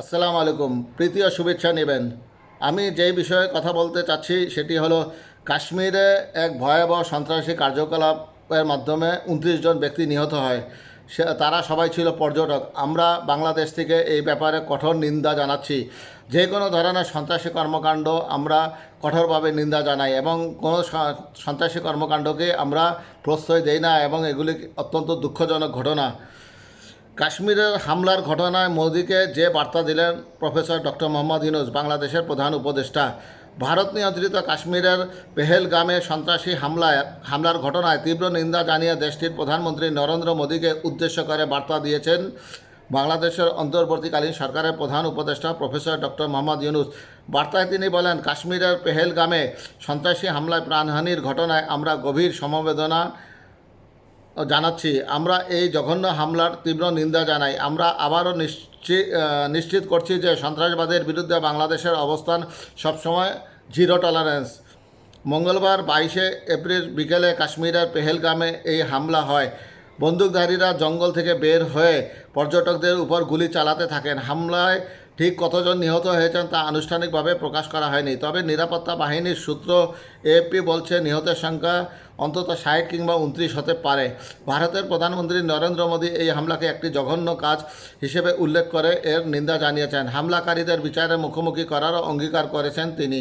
আসসালামু আলাইকুম প্রীতি ও শুভেচ্ছা নেবেন। আমি যেই বিষয়ে কথা বলতে চাচ্ছি সেটি হলো, কাশ্মীরে এক ভয়াবহ সন্ত্রাসী কার্যকলাপের মাধ্যমে উনত্রিশ জন ব্যক্তি নিহত হয়। সে, তারা সবাই ছিল পর্যটক। আমরা বাংলাদেশ থেকে এই ব্যাপারে কঠোর নিন্দা জানাচ্ছি। যে কোনো ধরনের সন্ত্রাসী কর্মকাণ্ড আমরা কঠোরভাবে নিন্দা জানাই এবং কোনো সন্ত্রাসী কর্মকাণ্ডকে আমরা প্রশ্রয় দেই না এবং এগুলি অত্যন্ত দুঃখজনক ঘটনা। কাশ্মীরের হামলার ঘটনায় মোদীকে যে বার্তা দিলেন প্রফেসর ডক্টর মোহাম্মদ ইউনুস, বাংলাদেশের প্রধান উপদেষ্টা। ভারত নিয়ন্ত্রিত কাশ্মীরের পেহেলগামে সন্ত্রাসী হামলায়, হামলার ঘটনায় তীব্র নিন্দা জানিয়ে দেশটির প্রধানমন্ত্রী নরেন্দ্র মোদীকে উদ্দেশ্য করে বার্তা দিয়েছেন বাংলাদেশের অন্তর্বর্তীকালীন সরকারের প্রধান উপদেষ্টা প্রফেসর ডক্টর মোহাম্মদ ইউনুস। বার্তায় তিনি বলেন, কাশ্মীরের পেহেলগামে সন্ত্রাসী হামলায় প্রাণহানির ঘটনায় আমরা গভীর সমবেদনা জানাচ্ছি, আমরা এই জঘন্য হামলার তীব্র নিন্দা জানাই। আমরা আবারও নিশ্চিত নিশ্চিত করছি যে সন্ত্রাসবাদের বিরুদ্ধে বাংলাদেশের অবস্থান সবসময় জিরো টলারেন্স। মঙ্গলবার বাইশে এপ্রিল বিকেলে কাশ্মীরের পেহেলগামে এই হামলা হয়। বন্দুকধারীরা জঙ্গল থেকে বের হয়ে পর্যটকদের উপর গুলি চালাতে থাকেন। হামলায় ঠিক কতজন নিহত হয়েছেন তা আনুষ্ঠানিকভাবে প্রকাশ করা হয়নি। তবে নিরাপত্তা বাহিনীর সূত্র এএফপি বলছে, নিহতের সংখ্যা অন্তত ষাট কিংবা উনত্রিশ হতে পারে। ভারতের প্রধানমন্ত্রী নরেন্দ্র মোদী এই হামলাকে একটি জঘন্য কাজ হিসেবে উল্লেখ করে এর নিন্দা জানিয়েছেন। হামলাকারীদের বিচারের মুখোমুখি করারও অঙ্গীকার করেছেন তিনি।